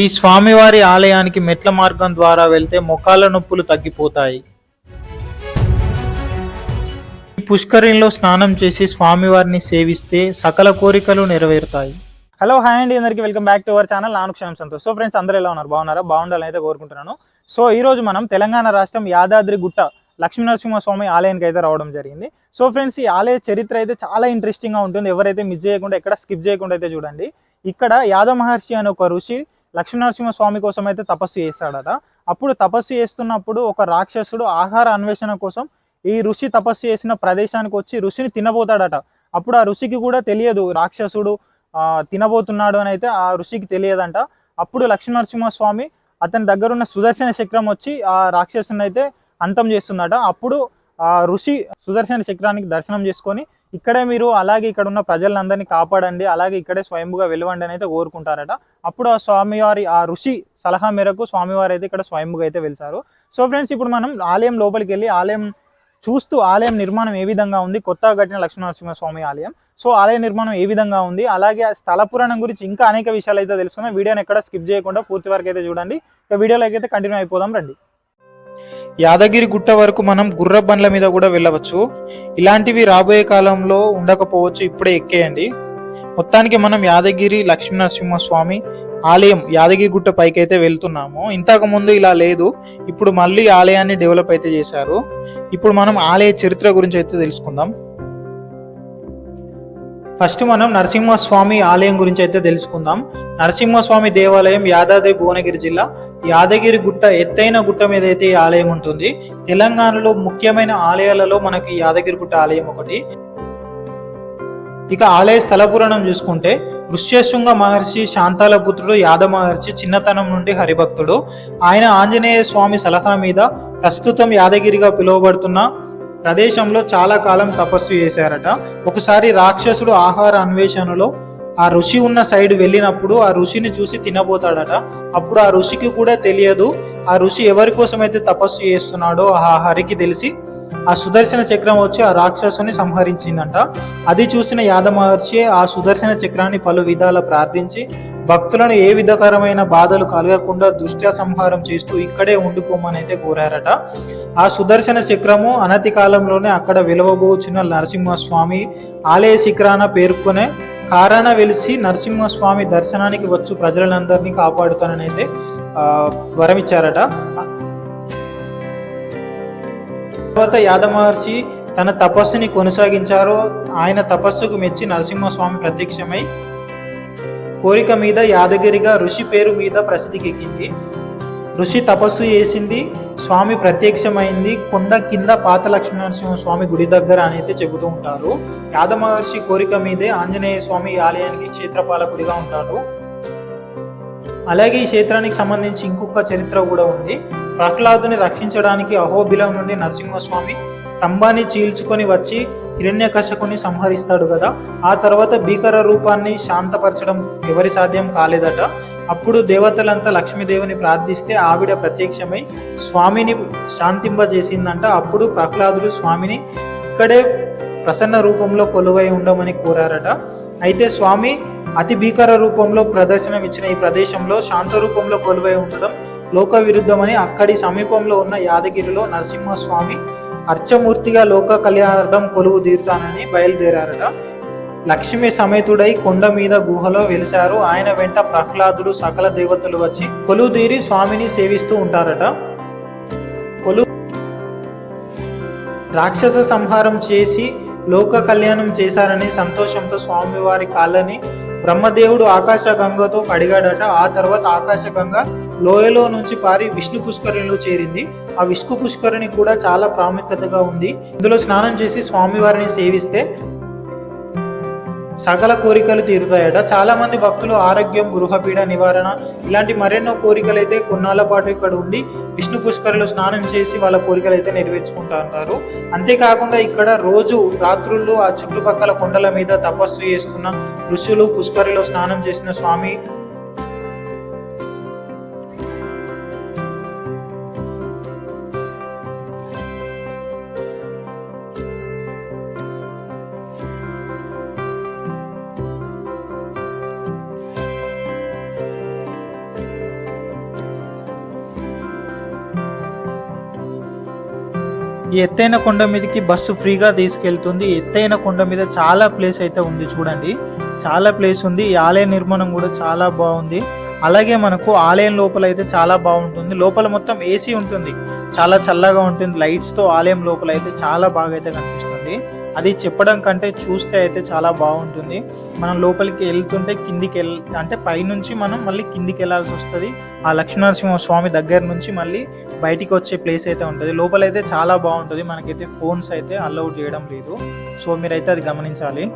ఈ స్వామివారి ఆలయానికి మెట్ల మార్గం ద్వారా వెళ్తే మొఖాల నొప్పులు తగ్గిపోతాయి. ఈ పుష్కరిణిలో స్నానం చేసి స్వామివారిని సేవిస్తే సకల కోరికలు నెరవేరుతాయి. హలో హాయ్ అండి. అందరికీ welcome back to our channel. నాను క్షణం సంతోష్. సో ఫ్రెండ్స్ అందరూ ఎలా ఉన్నారు? బాగున్నారా? బాగుండాలని అయితే కోరుకుంటున్నాను. సో ఈ రోజు మనం తెలంగాణ రాష్ట్రం యాదాద్రి గుట్ట లక్ష్మీనరసింహస్వామి ఆలయానికి అయితే రావడం జరిగింది. సో ఫ్రెండ్స్ ఈ ఆలయ చరిత్ర అయితే చాలా ఇంట్రెస్టింగ్గా ఉంటుంది. ఎవరైతే మిస్ చేయకుండా ఎక్కడ స్కిప్ చేయకుండా అయితే చూడండి. ఇక్కడ యాదవ మహర్షి అనే ఒక ఋషి లక్ష్మీనరసింహస్వామి కోసం అయితే తపస్సు చేస్తాడట. అప్పుడు తపస్సు చేస్తున్నప్పుడు ఒక రాక్షసుడు ఆహార అన్వేషణ కోసం ఈ ఋషి తపస్సు చేసిన ప్రదేశానికి వచ్చి ఋషిని తినబోతాడట. అప్పుడు ఆ ఋషికి కూడా తెలియదు రాక్షసుడు తినబోతున్నాడు అని అయితే ఆ ఋషికి తెలియదంట. అప్పుడు లక్ష్మీనరసింహస్వామి అతని దగ్గర ఉన్న సుదర్శన చక్రం వచ్చి ఆ రాక్షసుని అయితే అంతం చేస్తుందట. అప్పుడు ఆ ఋషి సుదర్శన చక్రానికి దర్శనం చేసుకొని ఇక్కడే మీరు అలాగే ఇక్కడ ఉన్న ప్రజలందరినీ కాపాడండి అలాగే ఇక్కడే స్వయంభుగా వెలువండి అని అయితే కోరుకుంటారట. అప్పుడు ఆ స్వామివారి ఆ ఋషి సలహా మేరకు స్వామివారు అయితే ఇక్కడ స్వయంభుగా అయితే వెళ్తారు సో ఫ్రెండ్స్ ఇప్పుడు మనం ఆలయం లోపలికి వెళ్ళి ఆలయం చూస్తూ ఆలయం నిర్మాణం ఏ విధంగా ఉంది? కొత్తగా కట్టిన లక్ష్మీనరసింహస్వామి ఆలయం. సో ఆలయ నిర్మాణం ఏ విధంగా ఉంది? అలాగే ఆ స్థల పురాణం గురించి ఇంకా అనేక విషయాలు అయితే తెలుస్తున్నాయి వీడియోని ఎక్కడ స్కిప్ చేయకుండా పూర్తి వరకు అయితే చూడండి. ఇక వీడియోలోకి అయితే కంటిన్యూ అయిపోదాం. రండి. యాదగిరి గుట్ట వరకు మనం గుర్ర బండ్ల మీద కూడా వెళ్ళవచ్చు. ఇలాంటివి రాబోయే కాలంలో ఉండకపోవచ్చు ఇప్పుడే ఎక్కేయండి. మొత్తానికి మనం యాదగిరి లక్ష్మీనరసింహస్వామి ఆలయం యాదగిరి గుట్ట పైకి అయితే వెళ్తున్నాము. ఇంతకు ముందు ఇలా లేదు ఇప్పుడు మళ్ళీ ఆలయాన్ని డెవలప్ అయితే చేశారు. ఇప్పుడు మనం ఆలయ చరిత్ర గురించి అయితే తెలుసుకుందాం. ఫస్ట్ మనం నరసింహస్వామి ఆలయం గురించి అయితే తెలుసుకుందాం. నరసింహస్వామి దేవాలయం యాదాద్రి భువనగిరి జిల్లా. యాదగిరి గుట్ట ఎత్తైన గుట్ట మీద అయితే ఈ ఆలయం ఉంటుంది. తెలంగాణలో ముఖ్యమైన ఆలయాలలో మనకి యాదగిరి గుట్ట ఆలయం ఒకటి. ఇక ఆలయ స్థల పురాణం చూసుకుంటే ఋష్యశృంగ మహర్షి శాంతాల పుత్రుడు యాద మహర్షి చిన్నతనం నుండి హరిభక్తుడు. ఆయన ఆంజనేయ స్వామి సలహా మీద ప్రస్తుతం యాదగిరిగా పిలువబడుతున్న ప్రదేశంలో చాలా కాలం తపస్సు చేశారట. ఒకసారి రాక్షసుడు ఆహార అన్వేషణలో ఆ ఋషి ఉన్న సైడ్ వెళ్ళినప్పుడు ఆ ఋషిని చూసి తినబోతాడట. అప్పుడు ఆ ఋషికి కూడా తెలియదు ఆ ఋషి ఎవరి కోసమైతే తపస్సు చేస్తున్నాడో ఆ హరికి తెలిసి ఆ సుదర్శన చక్రం వచ్చి ఆ రాక్షసుని సంహరించిందంట. అది చూసిన యాదమహర్షి ఆ సుదర్శన చక్రాన్ని పలు విధాల ప్రార్థించి భక్తులను ఏ విధకరమైన బాధలు కలగకుండా దృష్ట్యా సంహారం చేస్తూ ఇక్కడే ఉండిపోమని అయితే కోరారట. ఆ సుదర్శన శిఖరము అనతి కాలంలోనే అక్కడ వెలవబోచున్న నరసింహస్వామి ఆలయ శిఖరాన పేర్కొనే కారణ వెలిసి నరసింహస్వామి దర్శనానికి వచ్చు ప్రజలందరినీ కాపాడుతానని అయితే వరమిచ్చారట. తర్వాత యాదమహర్షి తన తపస్సుని కొనసాగించారో ఆయన తపస్సుకు మెచ్చి నరసింహస్వామి ప్రత్యక్షమై కోరిక మీద యాదగిరిగా ఋషి పేరు మీద ప్రసిద్ధికెక్కింది. ఋషి తపస్సు చేసింది స్వామి ప్రత్యక్షమైంది కొండ కింద పాత లక్ష్మీనరసింహ స్వామి గుడి దగ్గర అని అయితే చెబుతూ ఉంటారు. యాద మహర్షి కోరిక మీదే ఆంజనేయ స్వామి ఆలయానికి క్షేత్రపాలకుడిగా ఉంటాడు. అలాగే ఈ క్షేత్రానికి సంబంధించి ఇంకొక చరిత్ర కూడా ఉంది. ప్రహ్లాదుని రక్షించడానికి అహోబిలం నుండి నరసింహస్వామి స్తంభాన్ని చీల్చుకొని వచ్చి హిరణ్యకశకుని సంహరిస్తాడు కదా ఆ తర్వాత భీకర రూపాన్ని శాంతపరచడం ఎవరి సాధ్యం కాలేదట. అప్పుడు దేవతలంతా లక్ష్మీదేవిని ప్రార్థిస్తే ఆవిడ ప్రత్యక్షమై స్వామిని శాంతింపజేసిందంట. అప్పుడు ప్రహ్లాదుడు స్వామిని ఇక్కడే ప్రసన్న రూపంలో కొలువై ఉండమని కోరారట. అయితే స్వామి అతి భీకర రూపంలో ప్రదర్శనమిచ్చిన ఈ ప్రదేశంలో శాంత రూపంలో కొలువై ఉండడం లోక విరుద్ధమని అక్కడి సమీపంలో ఉన్న యాదగిరిలో నరసింహస్వామి అర్చమూర్తిగా లోక కళ్యాణార్థం కొలువు తీరుతానని బయలుదేరారట. లక్ష్మి సమేతుడై కొండ మీద గుహలో వెలిశారు. ఆయన వెంట ప్రహ్లాదుడు సకల దేవతలు వచ్చి కొలువుదీరి స్వామిని సేవిస్తూ ఉంటారట. కొలు రాక్షస సంహారం చేసి లోక కళ్యాణం చేశారని సంతోషంతో స్వామివారి కాళ్ళని బ్రహ్మదేవుడు ఆకాశ గంగతో కడిగాడట. ఆ తర్వాత ఆకాశ గంగ లోయలో నుంచి పారి విష్ణు పుష్కరిణిలో చేరింది. ఆ విష్ణు పుష్కరిణి కూడా చాలా ప్రాముఖ్యతగా ఉంది. ఇందులో స్నానం చేసి స్వామివారిని సేవిస్తే సకల కోరికలు తీరుతాయట. చాలామంది భక్తులు ఆరోగ్యం గృహపీడ నివారణ ఇలాంటి మరెన్నో కోరికలు అయితే కొన్నాళ్ళ పాటు ఇక్కడ ఉండి విష్ణు పుష్కరలో స్నానం చేసి వాళ్ళ కోరికలు అయితే నెరవేర్చుకుంటా ఉంటారు అంతేకాకుండా ఇక్కడ రోజు రాత్రుల్లో ఆ చుట్టుపక్కల కొండల మీద తపస్సు చేస్తున్న ఋషులు పుష్కరిలో స్నానం చేసిన స్వామి ఈ ఎత్తైన కొండ మీదకి బస్సు ఫ్రీగా తీసుకెళ్తుంది. ఎత్తైన కొండ మీద చాలా ప్లేస్ అయితే ఉంది చూడండి. చాలా ప్లేస్ ఉంది. ఈ ఆలయ నిర్మాణం కూడా చాలా బాగుంది. అలాగే మనకు ఆలయం లోపల అయితే చాలా బాగుంటుంది. లోపల మొత్తం ఏసీ ఉంటుంది. చాలా చల్లగా ఉంటుంది. లైట్స్తో ఆలయం లోపల అయితే చాలా బాగా అయితే కనిపిస్తుంది. అది చెప్పడం కంటే చూస్తే అయితే చాలా బాగుంటుంది. మనం లోపలికి వెళ్తుంటే కిందికి వెళ్ అంటే పైనుంచి మనం మళ్ళీ కిందికి వెళ్ళాల్సి వస్తుంది. ఆ లక్ష్మీనరసింహ స్వామి దగ్గర నుంచి మళ్ళీ బయటికి వచ్చే ప్లేస్ అయితే ఉంటుంది. లోపల అయితే చాలా బాగుంటుంది. మనకైతే ఫోన్స్ అయితే అలౌడ్ చేయడం లేదు. సో మీరైతే అది గమనించాలి.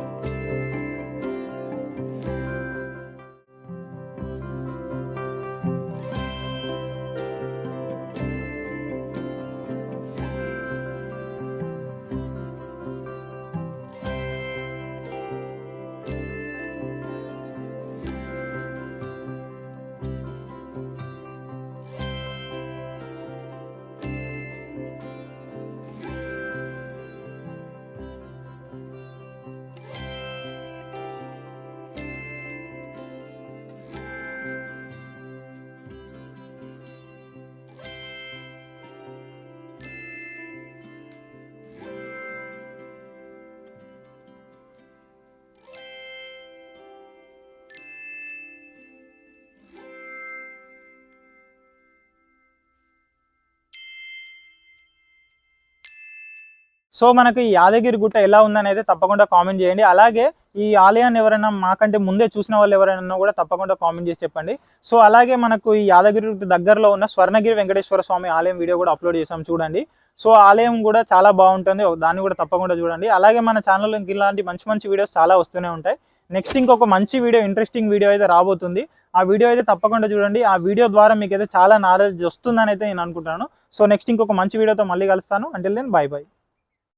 సో మనకి ఈ యాదగిరి గుట్ట ఎలా ఉందని అయితే తప్పకుండా కామెంట్ చేయండి. అలాగే ఈ ఆలయాన్ని ఎవరైనా మాకంటే ముందే చూసిన వాళ్ళు ఎవరైనా కూడా తప్పకుండా కామెంట్ చేసి చెప్పండి. సో అలాగే మనకు ఈ యాదగిరి గుట్ట దగ్గరలో ఉన్న స్వర్ణగిరి వెంకటేశ్వర స్వామి ఆలయం వీడియో కూడా అప్లోడ్ చేసాం చూడండి. సో ఆలయం కూడా చాలా బాగుంటుంది. దాన్ని కూడా తప్పకుండా చూడండి. అలాగే మన ఛానల్లో ఇలాంటి మంచి మంచి వీడియోస్ చాలా వస్తూనే ఉంటాయి. నెక్స్ట్ ఇంకొక మంచి వీడియో ఇంట్రెస్టింగ్ వీడియో అయితే రాబోతుంది. ఆ వీడియో అయితే తప్పకుండా చూడండి. ఆ వీడియో ద్వారా మీకు అయితే చాలా నాలెడ్జ్ వస్తుందని అయితే నేను అనుకుంటున్నాను. సో నెక్స్ట్ ఇంకొక మంచి వీడియోతో మళ్ళీ కలుస్తాను. అంటే నేను బాయ్ బాయ్